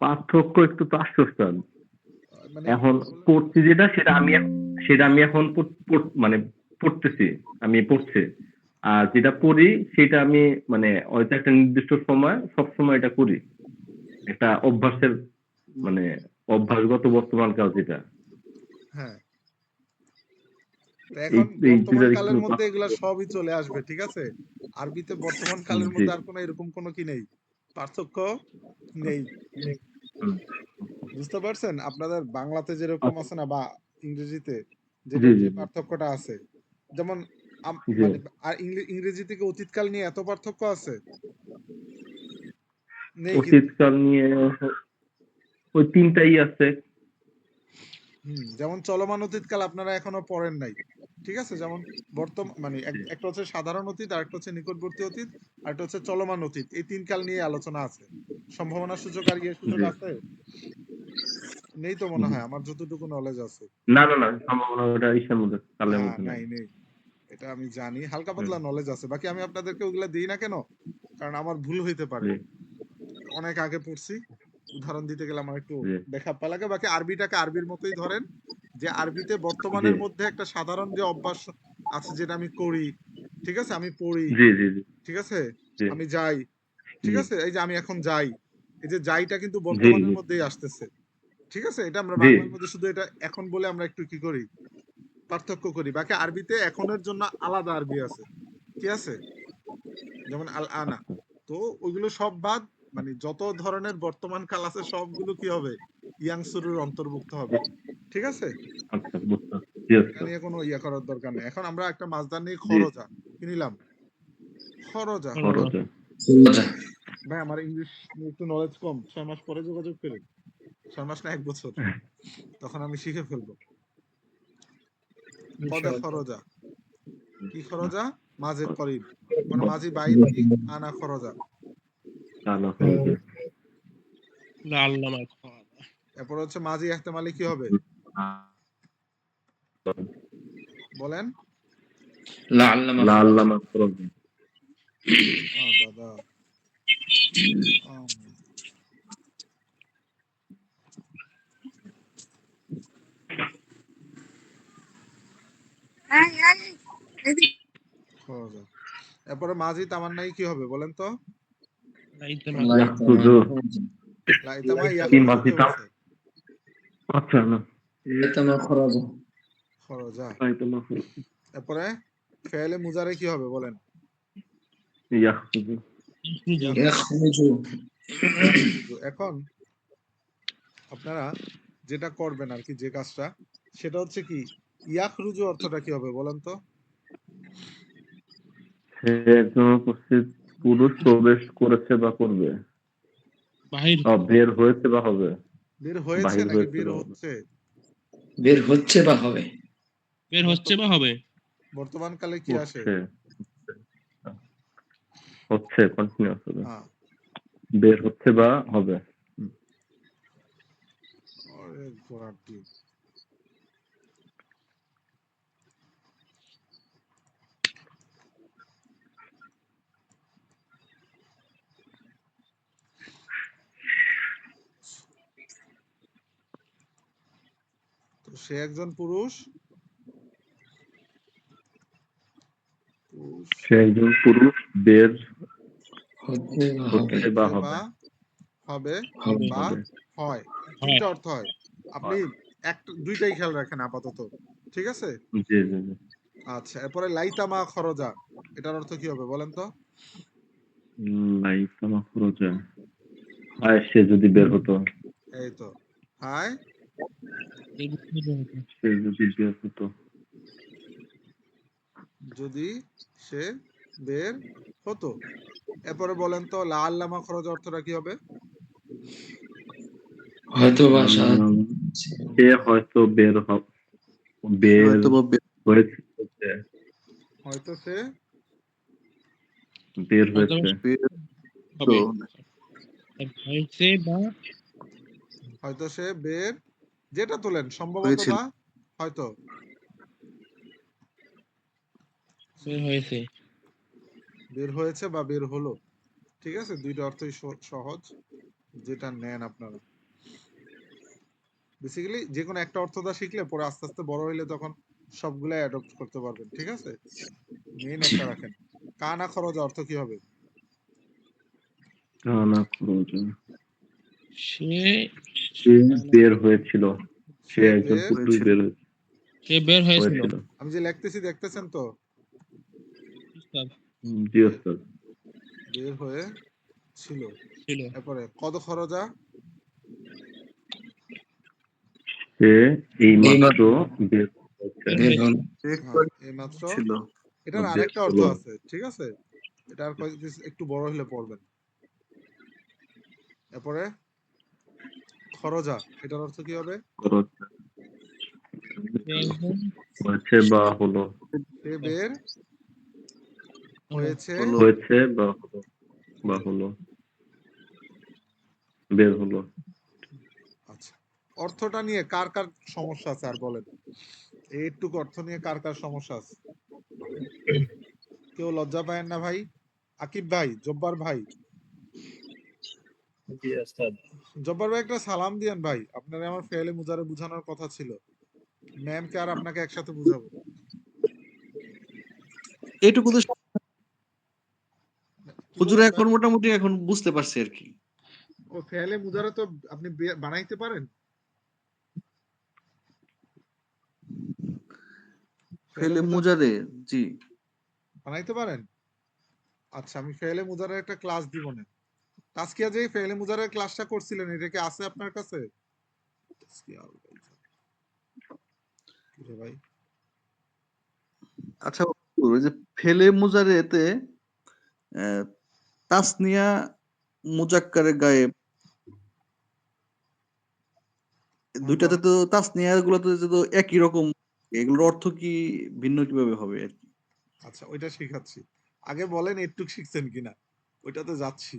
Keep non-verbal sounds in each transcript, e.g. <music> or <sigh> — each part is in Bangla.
পার্থক্য একটু তো আশ্বস্ত মানে এখন পড়ছি যেটা সেটা আমি সেটা আমি এখন মানে পড়তেছি আমি পড়ছি। আর যেটা পড়ি সেটা আমি মানে হয়তো একটা নির্দিষ্ট সময় সব সময় এটা করি। একটা অভ্যাসের মানে অভ্যাসগত বর্তমান কাল যেটা। এখন বর্তমান কালের মধ্যে এগুলা সবই চলে আসবে ঠিক আছে? আরবিতে বর্তমান কালের মধ্যে আর কোনো এরকম কোনো কি নেই? পার্থক্য নেই। বুঝতে পারছেন? আপনাদের বাংলাতে যেরকম আছে না বা ইংরেজিতে যে। পার্থক্যটা আছে যেমন। মানে আর ইংরেজি থেকে অতীতকাল নিয়ে এত পার্থক্য আছে? অতীতকাল নিয়ে ওই তিনটাই আছে। হুম, যেমন চলমান অতীতকাল আপনারা এখনও পড়েন নাই। ঠিক আছে? যেমন বর্তমান মানে একটা হচ্ছে সাধারণ অতীত আর একটা হচ্ছে নিকটবর্তী অতীত আর একটা হচ্ছে চলমান অতীত। এই তিন কাল নিয়ে আলোচনা আছে। সম্ভাবনা সূচক আর ইয়ে সূচক আছে? নেই তো মনে হয়? আমার যতটুকু নলেজ আছে। না না না সম্ভাবনা ওটা ইসের মধ্যে কালের হ্যাঁ, মধ্যে নাই। নাই এটা আমি জানি। হালকা পাতলা নলেজ আছে। বাকি আমি আপনাদেরকে ওগুলা দিই না কেন? কারণ আমার ভুল হইতে পারে। অনেক আগে পড়ছি। উদাহরণ দিতে গেলে আমার একটু দেখা লাগে। বাকি আরবিটাকে আরবির মতোই ধরেন। যে আরবিতে বর্তমানের মধ্যে একটা সাধারণ যে অভ্যাস আছে যেটা আমি করি ঠিক আছে? আমি পড়ি ঠিক আছে? আমি যাই ঠিক আছে? এই যে আমি এখন যাই এই যে যাইটা কিন্তু বর্তমানের মধ্যেই আসতেছে ঠিক আছে? এটা আমরা বাংলার মধ্যে শুধু এটা এখন বলে আমরা একটু কি করি? পার্থক্য করি। বাকি আরবিতে এখনের জন্য আলাদা আরবি আছে কি আছে? যেমন আল আনা। তো ওইগুলো সব বাদ মানে যত ধরনের বর্তমান কাল আছে সবগুলো কি হবে? ইয়াংসুরের অন্তর্ভুক্ত হবে। ঠিক আছে? আচ্ছা আচ্ছা নিয়ে কোনো ইয়া করার দরকার নেই। এখন আমরা একটা মাছদার নিয়ে খরচা কিনিলাম খরচা। ভাই আমার ইংলিশ একটু নলেজ কম। ছয় মাস পরে যোগাযোগ করি। ছয় মাস না এক বছর। তখন আমি শিখে ফেলব। পদে খরজা কি খরজা মাঝে করিব মানে মাঝি বাইর আনা খরচে। এরপর হচ্ছে মাঝি এহতেমালি কি হবে? বলেন। এরপরে মাঝি তামান্নাই কি হবে বলেন তো? ইয়াহতুজু লাইতামা লাইতামা খরচে। এরপরে ফেলে মুজারে কি হবে বলেন? এখন আপনারা যেটা করবেন আর কি যে কাজটা সেটা হচ্ছে কি ইয়াখরুজু অর্থটা কি হবে বলেন তো? সে একজন উপস্থিত পুরুষ প্রবেশ করেছে বা করবে? বাহির। বের হয়েছে বা হবে? বের হয়েছে নাকি বের হচ্ছে? বের হচ্ছে বা হবে? বের হচ্ছে বা হবে? বর্তমান কালে কি আসে? হচ্ছে। কন্টিনিউ কন্টিনিউয়াস হবে। হ্যাঁ। বের হচ্ছে বা হবে। সে একজন পুরুষ। সে একজন পুরুষ বের হচ্ছে বা হবে বা হবে। বা। হয়। হয়। তিনটা অর্থ হয়। আপনি একটা দুইটাই খেয়াল রাখেন আপাতত ঠিক আছে? জি জি আচ্ছা এরপরে লাইতামা খরজা এটার অর্থ কি হবে বলেন তো? লাইফ আমার খরচে হায় সে যদি বের হতো। এই তো হাই সে যদি বের হতো যদি সে বের হতো। এরপরে বলেন তো লা আল্লামা খরচ অর্থটা কি হবে? হয়তো বা সে হয়তো বের হ- বের হয়েছে। হয়তো সে বের হয়েছে। হবে। হয়তো সে বের যেটা তোলেন সম্ভবত। বা হয়তো। বের হয়েছে। বের হয়েছে বা বের হলো। ঠিক আছে? দুইটা অর্থই সহজ যেটা নেন আপনারা। বেসিক্যালি যে কোনো একটা অর্থ দা শিখলে পরে আস্তে আস্তে বড় হইলে তখন সবগুলাই অ্যাডপ্ট করতে পারবেন ঠিক আছে? মেইন একটা রাখেন। কানা খরচ অর্থ কি হবে? কানা খরচ। সে সে বের হয়েছিল। সে একজন বের- পুরুষ বের সে বের হয়েছিল। আমি যে লিখতেছি দেখতেছেন তো? জি ওস্তাদ বের হয়ে ছিল। ছিল এরপরে কত খরচা? সে এই মাত্র বের হ্যাঁ, এইমাত্র এটার আরেকটা অর্থ আছে ঠিক আছে? এটা আর একটু বড় হলে পড়বেন। এরপরে? খরচা এটার অর্থ কি হবে? হয়েছে বা হলো? সে বের হয়েছে হয়েছে বা হলো বা হলো। বের হলো। আচ্ছা অর্থটা নিয়ে কার কার সমস্যা আছে আর বলেন? এইটুকু অর্থ নিয়ে কার কার সমস্যা আছে? কেউ লজ্জা পায় না ভাই? আকিব ভাই জব্বার ভাই জব্বার ভাই একটা সালাম দিয়েন ভাই। আপনারা আমার ফেলে মুজারে বুঝানোর কথা ছিল। ম্যাম কে আর আপনাকে একসাথে বুঝাবো। এইটুকু তো হুজুর এখন মোটামুটি এখন বুঝতে পারছি আর কি। ও ফেলে মুজারে তো আপনি বানাইতে পারেন? ফেলে মুজারে মুজারে জি। বানাইতে পারেন? আচ্ছা আমি ফেলে মুজারের একটা ক্লাস দিব না। তাসকিয়া যে ফেলে মুজারের ক্লাসটা করছিলেন এটা কি আছে আপনার কাছে? ভাই? আচ্ছা ওই যে ফেলে মুজারেতে আহ, তাসনিয়া মুজাক্কারে গায়েব দুইটাতে তো তাসনিয়া গুলোতে তো একই রকম এগুলোর অর্থ কি ভিন্ন কীভাবে হবে আর কি? আচ্ছা ওইটা শিখাচ্ছি। আগে বলেন একটু শিখছেন কিনা? ওইটাতে যাচ্ছি।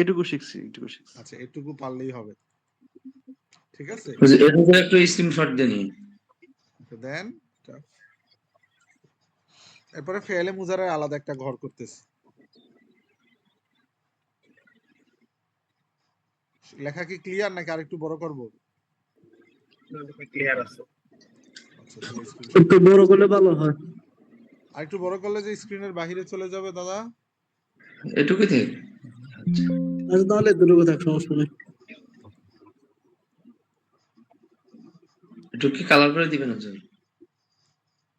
এটুকু শিখছি এটুকু শিখছি। আচ্ছা এটুকু পারলেই হবে। ঠিক আছে? এটুকু একটু স্ক্রিনশট দেন দেন এরপরে ফেলে মুজারের আলাদা একটা ঘর করতেছি। লেখা কি ক্লিয়ার নাকি আরেকটু বড় করব? ক্লিয়ার আছে। আচ্ছা একটু বড় করলে ভালো হয়। আরেকটু বড় করলে যে স্ক্রিনের বাইরে চলে যাবে দাদা? এটুকু থেকে আচ্ছা তাহলে দুটো থাক সমস্যা নেই। একটু কি কালার করে দিবেন হুজুর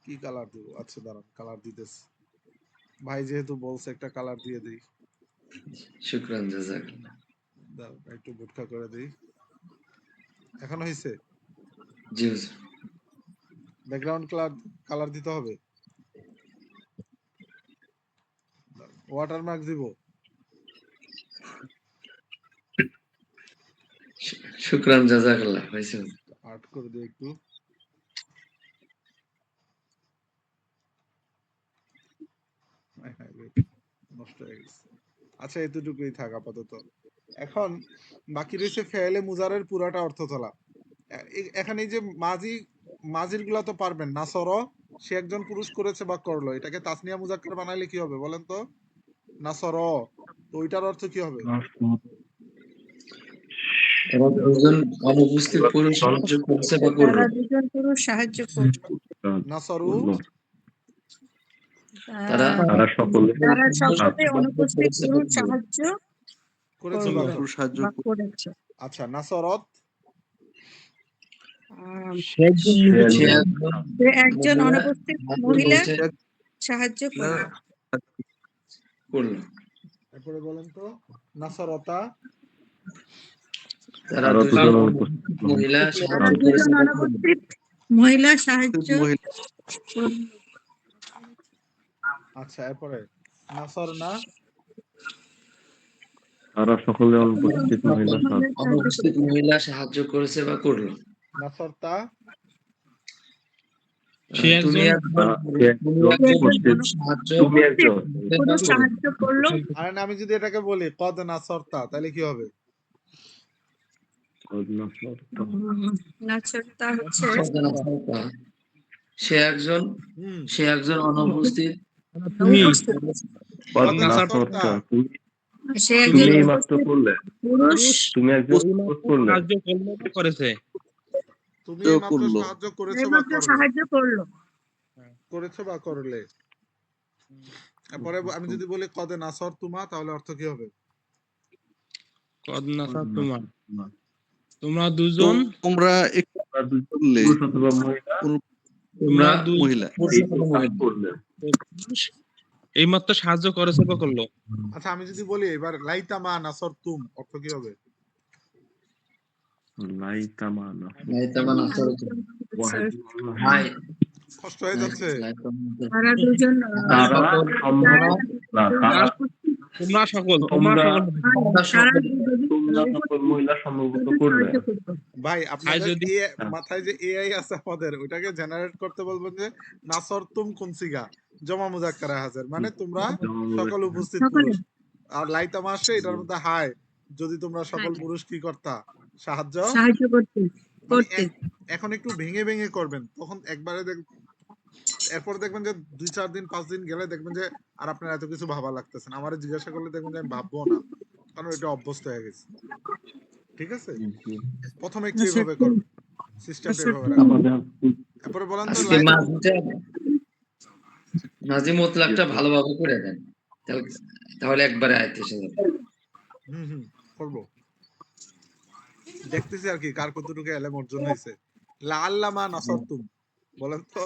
কি কালার দিব? আচ্ছা দাঁড়ান কালার দিতেছি। ভাই যেহেতু বলছে একটা কালার দিয়ে দিই। শুক্রান জাজাকাল্লাহ দাঁড়ান একটু বুটকা করে দিই। এখন হয়েছে জি ব্যাকগ্রাউন্ড কালার কালার দিতে হবে? ওয়াটারমার্ক দিব? শুক্রান জাজাকাল্লাহ হয়েছে আর্ট করে দিই একটু। নষ্ট হয়ে গেছে। আচ্ছা এতটুকুই থাক আপাতত। এখন বাকি রয়েছে ফেলে মুজারের পুরাটা অর্থ তোলা এখানে এই যে মাঝি মাঝিরগুলা তো পারবেন না সর। সে একজন পুরুষ করেছে বা করল। এটাকে তাসনিয়া মুজাক্কার বানাইলে কি হবে বলেন তো? না সর। তো ওইটার অর্থ কি হবে? তারা দুজন অনুপস্থিত পুরুষ সাহায্য করছে বা করল দুজন পুরুষ সাহায্য করবে। না সরু? তারা তারা সকলে তারা সকলে অনুপস্থিত পুরুষ সাহায্য করেছে বা করবে। করল। পুরুষ সাহায্য করেছে। আচ্ছা নাসরত? একজন অনুপস্থিত মহিলা সাহায্য করল। এরপরে বলেন তো নাসরতা? মহিলা সাহায্য করেছে বা করল। মহিলা সাহায্য মহিলা আচ্ছা এরপরে নাসর না? তারা সকলে অনুপস্থিত মহিলা অনুপস্থিত মহিলা সাহায্য করেছে বা করল? আমি যদি এটাকে বলি কদ নাসরতা তাহলে কি হবে? নাচরতা হচ্ছে সে একজন সে একজন অনুপস্থিত তুমি মাত্র করলে একজন করেছে তুমি করল। সাহায্য করেছ বা করলে করল করেছ বা করলে তারপরে আমি যদি বলি কদে নাসর তোমা তাহলে অর্থ কি হবে কদ নাসার তোমার। তোমরা দুজন? তোমরা একটু তোমরা মহিলা। তোমরা মহিলা। এই এইমাত্র সাহায্য করেছে বা করল। আচ্ছা আমি যদি বলি এবার লাইতামা নাসর তুম অর্থ কি হবে? লাইতামা না। লাইতামান আসরতু ওয়াহিদ হাই কষ্ট হয়ে যাচ্ছে। তারা দুজন তারা তোমরা সকল তোমরা তোমরা সকল। মহিলা সম্ভবত ভাই আপনাদের মাথায় যে এআই আছে আমাদের ওটাকে জেনারেট করতে বলবেন যে নাসর তুম কুনসিগা জমা মুজাক্কারা হাজার। মানে তোমরা সকল উপস্থিত পুরুষ। আর লাইতামা আসছে এটার মধ্যে হাই। যদি তোমরা সকল পুরুষ কি করতা? সাহায্য? সাহায্য করতে করতে। এখন একটু ভেঙে ভেঙে করবেন। তখন একবারে দেখ এরপর দেখবেন যে দুই চার দিন পাঁচ দিন গেলে দেখবেন যে আর আপনার এত কিছু ভাবা লাগতেছে না। আমার জিজ্ঞাসা করলে দেখবেন যে আমি ভাববো না। কারণ এটা অভ্যস্ত হয়ে গেছে। ঠিক আছে? প্রথমে একটু এভাবে করুন সিস্টেমটা আচ্ছা, এভাবে রাখুন আমাদের বলেন তো মোতলাকটা ভালোভাবে করে দেন। তাহলে একবারে আয়তে এসে যাবে। হুম হুম করব। দেখতেছি আর কি কার কতটুকু এলেম অর্জন হয়েছে। লাল্লামা নাসরতুম বলেন তো।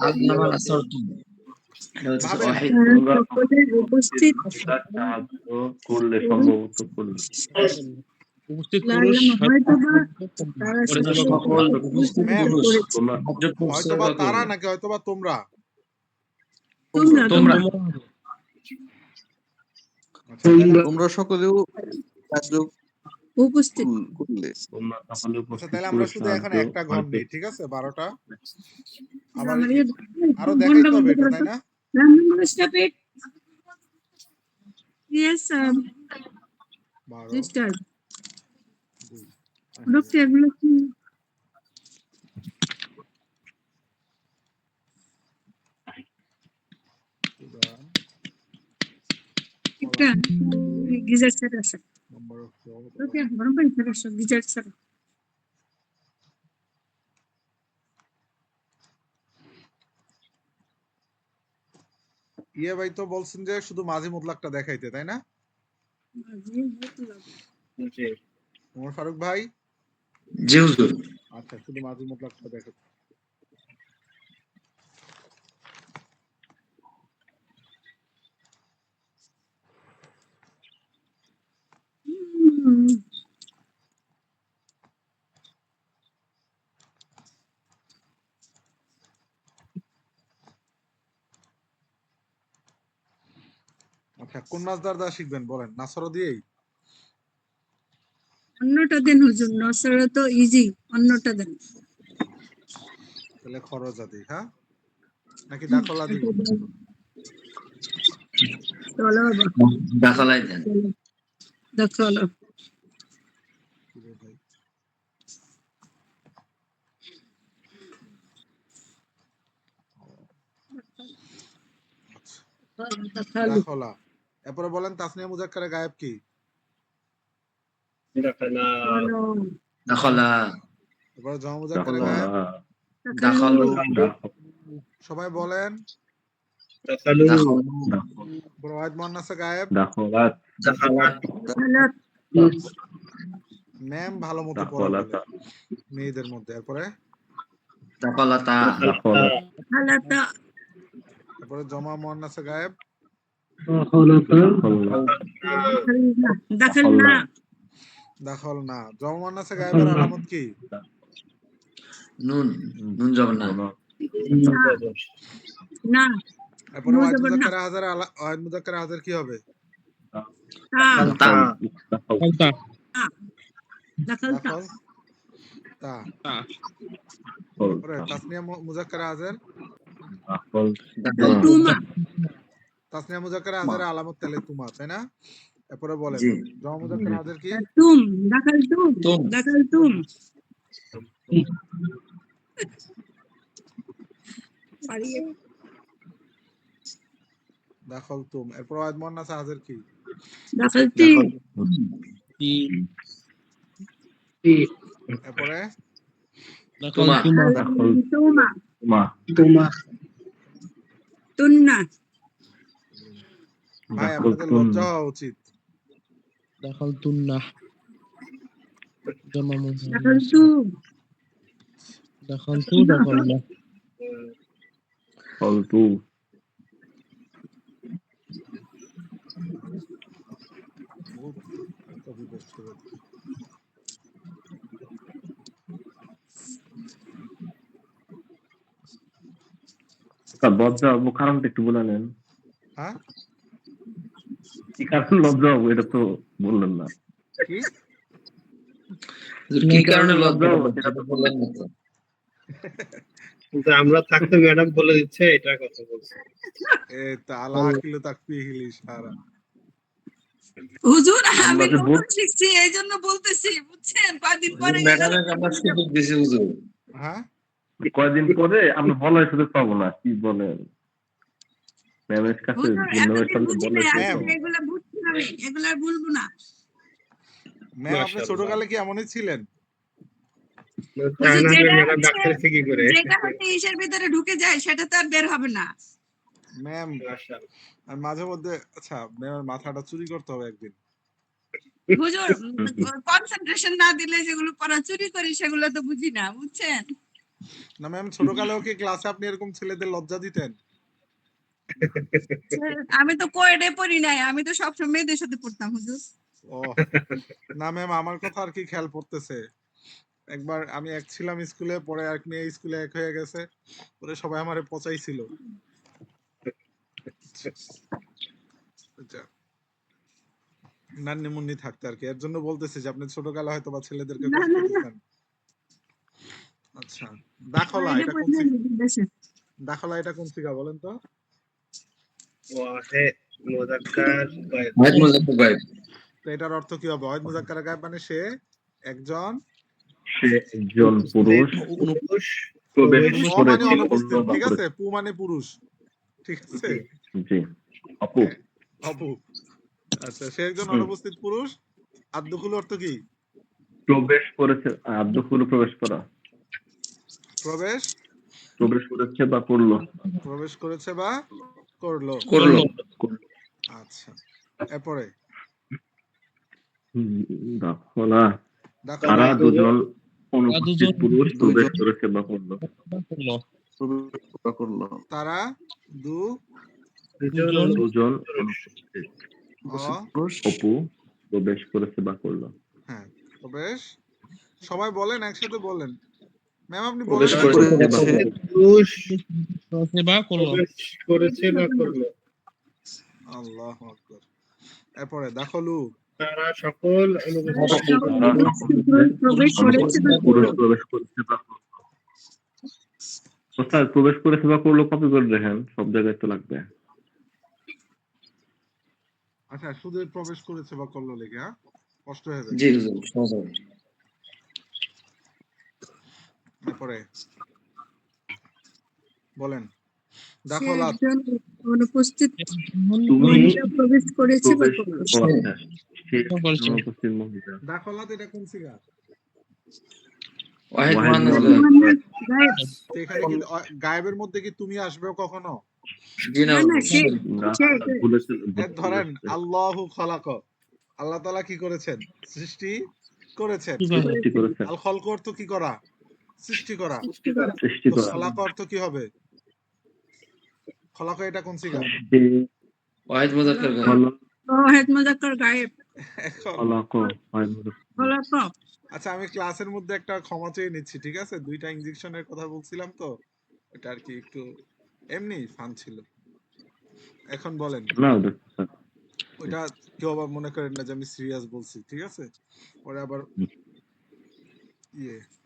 আল্লামান আসরতু তারা উপস্থিত করলে সম্ভবত করলে উপস্থিত পুরুষ হয়তোবা নাকি হয়তোবা তোমরা? তোমরা তোমরা। আচ্ছা, সকলেও উপস্থিত। আচ্ছা উপস্থিত তাহলে আমরা শুধু এখন একটা ঘর। নিই ঠিক আছে? বারোটা। আবার আরও দেখাইতে হবে এটা তাই। না. Yes, um, এগুলো কি? একটা গিজার সেট আছে। সেট আছে গিজার সেট ইয়ে ভাই তো বলছেন যে শুধু মাঝি মুতলাকটা দেখাইতে তাই না? ওমর ফারুক ভাই? জি হুজুর। আচ্ছা শুধু মাঝি মুতলাকটা দেখাতে হুম, আচ্ছা কোন মাছদার দা শিখবেন? বলেন নাসরো দিয়েই। অন্যটা দেন হুজুর নসরা তো ইজি অন্যটা দেন। তাহলে খরচা দিই হ্যাঁ? নাকি দাখলা দিব চলো বাবা। দেন। দাখলা। এরপরে বলেন তাসনিয়া মুজাক্কারে গায়েব কি? চলো এরপরে জমা মুজাক্কারে গায়েব। দাখালু। সবাই বলেন। গায়েব। দাখলাত। ম্যাম ভালো মতো পড়া মেয়েদের মধ্যে। এরপরে? দাখালাতা। দাখলাত। হালাতা এরপরে জমা মুন্নাসে গায়েব। দাখল না। দাখল না জমা মুন্নাসে গায়েবের আলামত কি? নুন নুন যাব না না। এরপরে ওয়াহিদ জবর হাজার আলা- ওয়াহিদ মুজাক্কারে হাজার কি হবে? তা। তা। তাসনিয়া হাজার? দাখল। তাসনিয়া মুজাক্কারে হাজার আলামত তাহলে তুমা তাই না? এরপরে বলেন জমা মুজাক্কারে হাজার কি তুম দাখল তুম। দাখল তুম। দাখল তুম। এরপর ওয়াহিদ মুয়ান্নাস হাজির কি? দাখালতি কি এরপরে? দখল তোমা। তুমা। তুমা। তুন্না। ভাই আপনাদের লজ্জা হওয়া উচিত। দখল তুন্না জমা দাখালতু দখল তু দখল না দাখল তু কপি পেস্ট করে দিই। তা লজ্জা হব কারণটা একটু বলে নেন। হ্যাঁ? কি কারণ লজ্জা হব এটা তো বললেন না। কি? কি কারণে লজ্জা হব সেটা তো বললেন না তো। আমরা থাকতে ম্যাডাম বলে দিচ্ছে এটা কথা বলছি। এ তালা কিলো হিলি সারা। হুজুর আমি নতুন শিখছি এই জন্য বলতেছি বুঝছেন? কয়দিন পরে ম্যাডামের আমরা সুযোগ দিছি হুজুর। হ্যাঁ? কয়দিন পরে? আমরা বলার সুযোগ পাবো না কি বলেন? ম্যামের কাছে আজকে এগুলা আর বলব না। ম্যাম আপনি ছোটকালে কি এমনই ছিলেন? ভিতরে ঢুকে যায় সেটা তো আর বের হবে না। ম্যাম আর মাঝে মধ্যে আচ্ছা ম্যামের মাথাটা চুরি করতে হবে একদিন। হুজুর কনসেন্ট্রেশন না দিলে যেগুলো পড়া চুরি করি সেগুলো তো বুঝি না বুঝছেন? না ম্যাম ছোটকালেও কি ক্লাসে আপনি এরকম ছেলেদের লজ্জা দিতেন? <laughs> আমি তো কোয়েডে পড়ি নাই আমি তো সবসময় মেয়েদের সাথে পড়তাম হুজুর। ও না ম্যাম আমার কথা আর কি খেয়াল পড়তেছে। একবার আমি এক ছিলাম স্কুলে পরে এক মেয়ে স্কুলে এক হয়ে গেছে পরে সবাই আমারে পচাইছিল। আচ্ছা। নান্নি মুন্নি থাকতে আর কি এর জন্য বলতেছি যে আপনি ছোটকালে হয়তো বা ছেলেদেরকে আচ্ছা দাখলা এটা কোন। দাখলা এটা কোন সিগা বলেন তো? মুযাক্কার গায়ব। তো এটার অর্থ কি হবে? ওয়াহিদ মুজাক্কার গায়েব মানে সে একজন সে একজন পুরুষ পুরুষ। প্রবেশ মানে করেছে ঠিক আছে? পু মানে পুরুষ। ঠিক আছে? জি আপু আচ্ছা সে একজন। অনুপস্থিত পুরুষ। আদ্যকুল অর্থ কি? প্রবেশ করেছে আব্দুল প্রবেশ করা। প্রবেশ প্রবেশ করেছে বা করল? প্রবেশ করেছে বা করল? করল। আচ্ছা। এরপরে? দাখলা তারা দুজন দুজন অনুপস্থিত পুরুষ প্রবেশ করেছে বা করল? করল। তারা দু দুজন দুজন অনুপস্থিত অপু প্রবেশ করেছে বা করল? হ্যাঁ প্রবেশ। সবাই বলেন একসাথে বলেন। ম্যাম আপনি প্রবেশ করেছে করেছে। বা করল। সেবা করল? করেছে বা করল। আল্লাহ আকবার। এরপরে দাখলু তারা সকল প্রবেশ করেছে বা পুরুষ প্রবেশ করেছে বা করল। কোথায় প্রবেশ করেছে বা করল কপি করে দেখেন সব জায়গায় তো লাগবে। আচ্ছা শুধু প্রবেশ করেছে বা করল লেগে হ্যাঁ? কষ্ট হয়ে যাবে। জি সহজ হবে। এরপরে বলেন। দাখলাত অনুপস্থিত প্রবেশ করেছে বা দাখলাত এটা কোন সিগা। তো অ- গায়েবের মধ্যে কি তুমি আসবে কখনো? ধরেন আল্লাহ খালাক। আল্লাহ তালা কি করেছেন? সৃষ্টি করেছেন? আল খলক অর্থ কি করা? সৃষ্টি করা। সৃষ্টি করা। খলাক অর্থ কি হবে? খলাক এটা কোন সিগা? ওয়াহিদ মুজাফফর ভাই হলো ও হেড মোজাক্কর গায়েব। হয় বলো আচ্ছা আমি ক্লাসের মধ্যে একটা ক্ষমা চেয়ে নিচ্ছি ঠিক আছে? দুইটা ইনজেকশনের কথা বলছিলাম তো এটা আর কি একটু এমনি ফান ছিল। এখন বলেন। ওইটা কেউ আবার মনে করেন না যে আমি সিরিয়াস বলছি ঠিক আছে? পরে আবার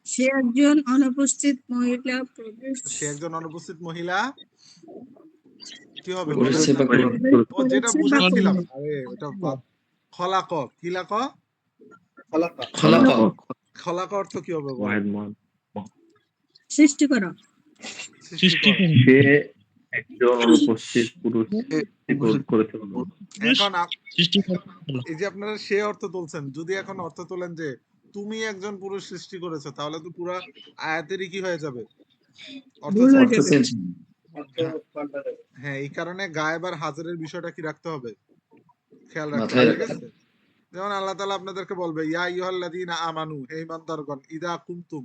সে একজন অনুপস্থিত মহিলা সে একজন অনুপস্থিত মহিলা। কি হবে? যেটা বুঝাচ্ছিলাম। আরে ওটা খলাক কিলাক খালাকা খলাকা খলাক অর্থ কি হবে? সৃষ্টি করো। সৃষ্টি করে। সে একজন অনুপস্থিত পুরুষ এখন এই যে আপনারা সে অর্থ তুলছেন যদি এখন অর্থ তোলেন যে তুমি একজন পুরুষ সৃষ্টি করেছ তাহলে তো পুরো আয়াতেরই কি হয়ে যাবে? হয়ে এই কারণে গায়েব আর হাজারের বিষয়টা কি রাখতে হবে? খেয়াল রাখতে হবে যেমন আল্লাহ তাআলা আপনাদেরকে বলবে ইয়া আইয়ুহাল্লাযীনা আমানু হে ইমানদারগণ ইদা কুমতুম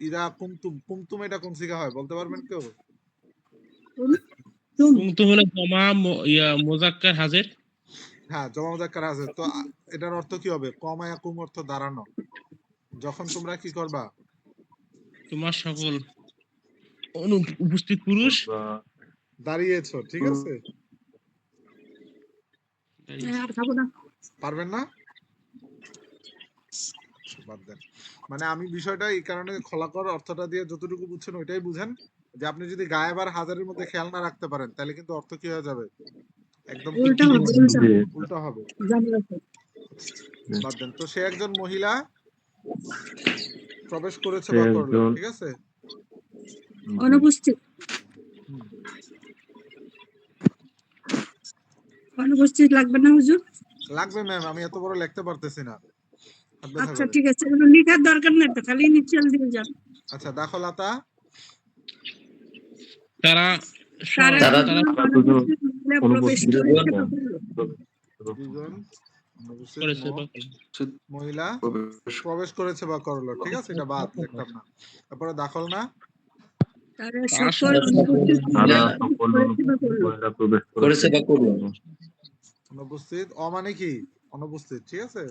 ইদা কুমতুম কুমতুম এটা কোন সিগা হয় বলতে পারবেন কেউ? কিন্তু হলো জমা ইয়া মোজাক্কার হাজির। হ্যাঁ জমা মুজাক্কার আছে। তো এটার অর্থ কি হবে? কমা ইয়াকুম অর্থ দাঁড়ানো। যখন তোমরা কি করবা? তোমার সকল উপস্থিত পুরুষ দাঁড়িয়েছো ঠিক আছে? না। পারবেন না? বাদ দেন। মানে আমি বিষয়টা এই কারণে খোলাকর অর্থটা দিয়ে যতটুকু বুঝছেন ওইটাই বুঝেন। যে আপনি যদি গায়েব আর হাজারের মধ্যে খেয়াল না রাখতে পারেন তাহলে কিন্তু অর্থ কি হয়ে যাবে? একদম উল্টা হবে। বাদ দেন। তো সে একজন মহিলা প্রবেশ করেছে বা করল ঠিক আছে? অনুপস্থিত। অনুপস্থিত লাগবে না হুজুর? লাগবে ম্যাম আমি এত বড় লিখতে পারতেছি না। আচ্ছা ঠিক আছে এগুলো লেখার দরকার নেই তো খালি ইনিশিয়াল দিয়ে যান। আচ্ছা দাখলাতা তারা তারা মহিলা প্রবেশ অনুপস্থিত করেছে বা করল। ঠিক আছে? এটা বাদ না। তারপরে দাখল না? অনুপস্থিত। অ মানে কি? অনুপস্থিত ঠিক আছে?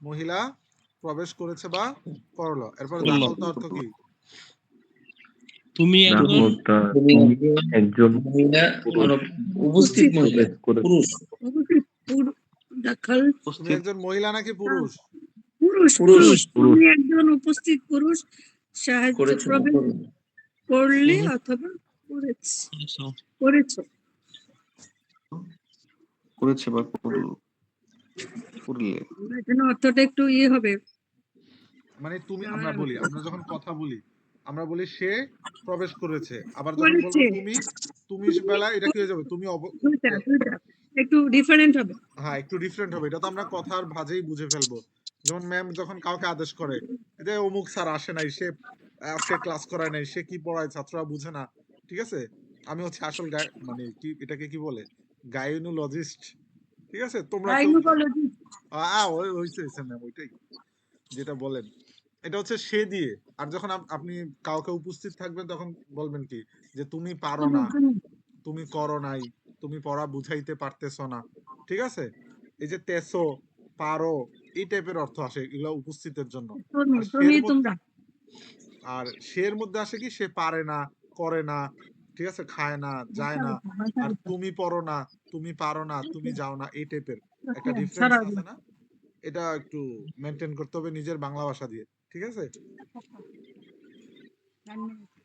মহিলা প্রবেশ করেছে বা করল। এরপর। দাখল অর্থ কি? তুমি একজন মহিলা উপস্থিত মহিলা পুরুষ। উপস্থিত পুরু- দাখল। তুমি একজন মহিলা নাকি পুরুষ? পুরুষ পুরুষ, পুরুষ। তুমি একজন উপস্থিত পুরুষ সাহায্য করল। করলে অথবা করেছে করেছ। করেছে। বা করলে। এখানে অর্থটা একটু ইয়ে হবে। মানে তুমি আমরা বলি আমরা যখন কথা বলি আমরা বলি সে প্রবেশ করেছে। আবার যখন বলব তুমি তুমি বেলা এটা কি হয়ে যাবে? তুমি একটু ডিফারেন্ট হবে। হ্যাঁ একটু ডিফারেন্ট হবে। এটা তো আমরা কথার ভাজেই বুঝে ফেলব। যেমন ম্যাম যখন কাউকে আদেশ করে যে অমুক স্যার আসে নাই সে আজকে ক্লাস করায় নাই সে কি পড়ায় ছাত্ররা বুঝে না। ঠিক আছে? আমি হচ্ছে আসল মানে কি এটাকে কি বলে? গাইনোলজিস্ট। ঠিক আছে? তোমরা তো আ ওই হইছে হইছে ম্যাম ওইটাই। যেটা বলেন। এটা হচ্ছে সে দিয়ে। আর যখন আপনি কাউকে উপস্থিত থাকবেন তখন বলবেন কি? যে তুমি পারো না। তুমি করো নাই। তুমি পড়া বুঝাইতে পারতেছো না। ঠিক আছে? এই যে তেসো পারো এই টাইপের অর্থ আসে এগুলো উপস্থিতের জন্য। আর সের মধ্যে- সের আসে কি? সে পারে না করে না ঠিক আছে? খায় না যায় না। আর তুমি পড়ো না তুমি পারো না তুমি যাও না এই টাইপের একটা ডিফারেন্স আছে না? এটা একটু মেনটেন করতে হবে নিজের বাংলা ভাষা দিয়ে। ঠিক আছে?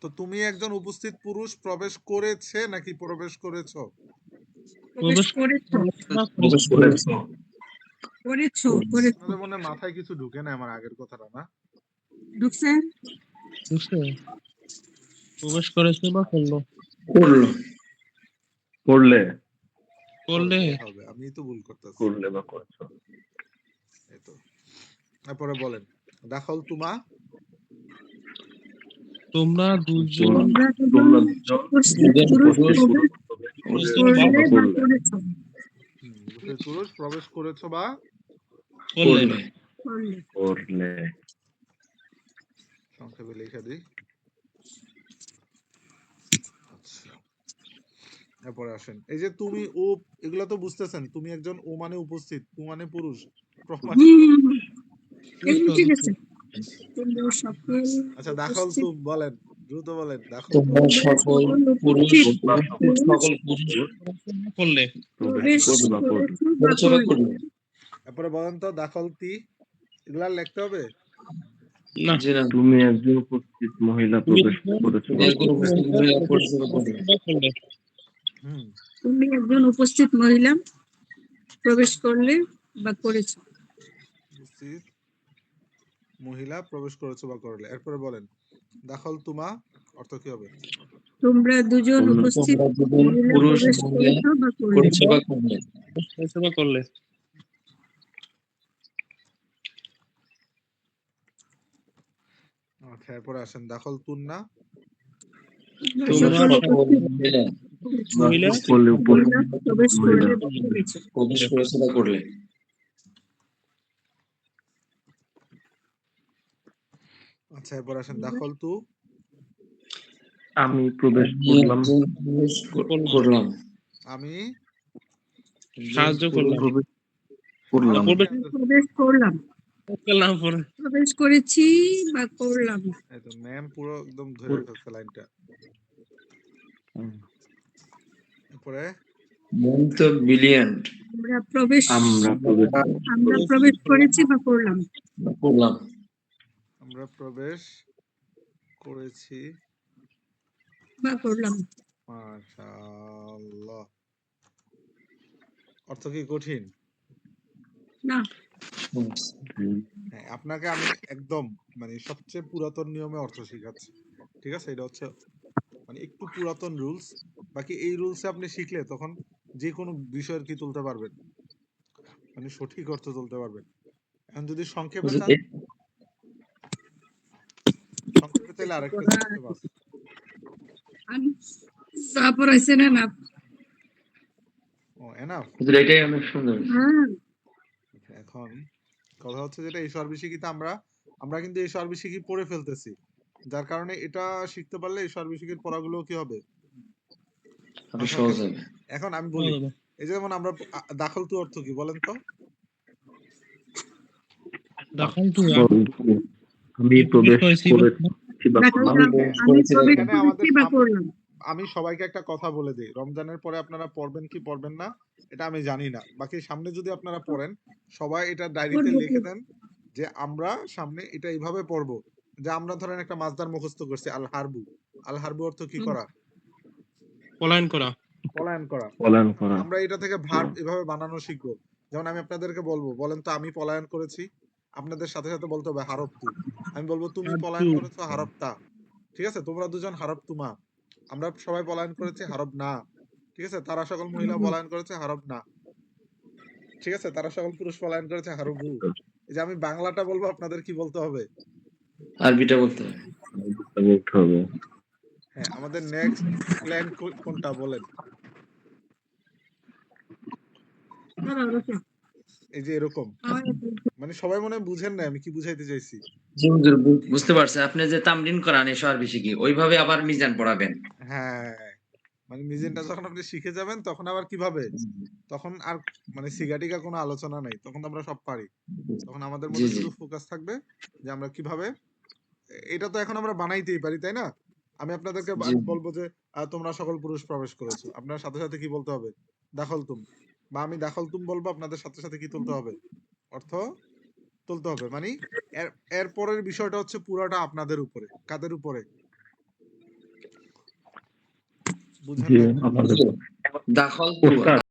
তো তুমি একজন উপস্থিত পুরুষ প্রবেশ করেছে নাকি প্রবেশ করেছ? প্রবেশ করেছ। প্রবেশ করেছে। করেছ করেছ। আপনাদের মনে মাথায় কিছু ঢুকে না আমার আগের কথাটা না? ঢুকছে? প্রবেশ করেছে বা করল? করল। করলে। করলে। হবে আমি তো ভুল করতেছি। করলে বা করেছ। এই তো। তারপরে বলেন। দাখল তুমা? তোমরা দুজন তোমরা পুরুষ প্রবেশ করেছ বা? করলে। সংক্ষেপে লিখে দিই। আচ্ছা। এরপরে আসেন। এই যে তুমি ও এগুলা তো বুঝতেছেন তুমি একজন ও মানে উপস্থিত ও মানে পুরুষ। এগুলো ঠিক আছে তোমরা সকল আচ্ছা দাখল তুম বলেন দ্রুত বলেন দাখল তোমরা সকল পুরুষ সকল পুরুষ করলে এরপরে বলেন তো দাখল তি এগুলা লিখতে হবে? না। তুমি একজন উপস্থিত মহিলা প্রবেশ করেছ। তুমি একজন উপস্থিত মহিলা প্রবেশ করলে বা করেছ। উপস্থিত মহিলা প্রবেশ করেছ বা করলে। এরপরে বলেন দাখল তুমা অর্থ কি হবে? তোমরা দুজন উপস্থিত পুরুষ বা করলে? পরিষেবা করলে। আচ্ছা এরপরে আসেন দাখল তুন্না প্রবেশ করলে বা করেছ প্রবেশ পরিষেবা করলে আচ্ছা এরপর আসেন দাখল তু। আমি প্রবেশ করলাম। প্রবেশ করলাম। আমি সাহায্য করলাম। করলাম। প্রবেশ প্রবেশ করলাম। করলাম প্রবেশ করেছি বা করলাম। এই তো ম্যাম পুরো একদম ধরে ফেলছে লাইনটা এরপরে? মন তো ব্রিলিয়ান্ট আমরা প্রবেশ আমরা প্রবেশ আমরা প্রবেশ করেছি বা করলাম। করলাম। আমরা প্রবেশ করেছি। বা করলাম মাশাআল্লাহ। অর্থ কি কঠিন? না। হ্যাঁ আপনাকে আমি একদম মানে সবচেয়ে পুরাতন নিয়মে অর্থ শেখাচ্ছি। ঠিক আছে? এটা হচ্ছে মানে একটু পুরাতন রুলস। বাকি এই রুলসে আপনি শিখলে তখন যে কোনো বিষয়ের কি তুলতে পারবেন? মানে সঠিক অর্থ তুলতে পারবেন। এখন যদি সংক্ষেপে চাইলে আরেকটা সংক্ষেপ আছে তারপর আছে না না। ও এনাফ এটাই অনেক সুন্দর। হ্যাঁ। এখন কথা হচ্ছে যেটা এই আমরা আমরা কিন্তু এই পড়ে ফেলতেছি। যার কারণে এটা শিখতে পারলে এই সর্বিশিকির পড়াগুলো কি হবে? এখন আমি বলি এই যে যেমন আমরা দাখল তু অর্থ কি বলেন তো? দাখাল তু আমি প্রবেশ করেছি। করেছি বা করলাম। আমি সবাইকে একটা কথা বলে দিই। রমজানের পরে আপনারা পড়বেন কি পড়বেন না এটা আমি জানি না। বাকি সামনে যদি আপনারা পড়েন সবাই এটা ডায়েরিতে লিখে দেন যে আমরা সামনে এটা এইভাবে পড়ব। যে আমরা ধরেন একটা মাছদার মুখস্থ করছি আল হারবু। আল হারবু অর্থ কি করা? পলায়ন করা। পলায়ন করা। পলায়ন করা। আমরা এটা থেকে ভার্ব এভাবে বানানো শিখব। যেমন আমি আপনাদেরকে বলব বলেন তো আমি পলায়ন করেছি আপনাদের সাথে সাথে বলতে হবে হারব তু আমি বলব তুমি পলায়ন। করেছ হারব তা ঠিক আছে? তোমরা দুজন হারব তুমা আমরা সবাই পলায়ন করেছি হারব না ঠিক আছে? তারা সকল মহিলা পলায়ন করেছে হারব না ঠিক আছে? তারা সকল পুরুষ পলায়ন করেছে হারবু এই যে আমি বাংলাটা বলব আপনাদের কি বলতে হবে? আরবিটা বলতে হবে। বলতে হবে। হ্যাঁ আমাদের নেক্সট প্ল্যান কোনটা বলেন? দাঁড়াও, রোকেয়া। এই যে এরকম। মানে সবাই মনে বুঝেন না আমি কি বুঝাইতে চাইছি? জি হুজুর, বুঝতে পারছি। আপনি যে তামরিন করান এসব আর বেশি কি? ওইভাবে আবার মিজান পড়াবেন। হ্যাঁ। মানে মিজেনটা যখন আপনি শিখে যাবেন তখন আবার কীভাবে? তখন আর মানে সিগাটিকা কোনো আলোচনা নাই তখন আমরা সব পারি। তখন আমাদের মধ্যে। শুধু ফোকাস থাকবে যে আমরা কীভাবে এটা তো এখন আমরা বানাইতেই পারি তাই না? আমি আপনাদেরকে বলব যে তোমরা সকল পুরুষ প্রবেশ করেছ। আপনার সাথে সাথে কি বলতে হবে? দাখল তুম। বা আমি দাখল তুম বলব আপনাদের সাথে সাথে কি তুলতে হবে? অর্থ তুলতে হবে। মানে এর পরের বিষয়টা হচ্ছে পুরাটা আপনাদের উপরে কাদের উপরে? বুঝেন জি না আমাদের দাখল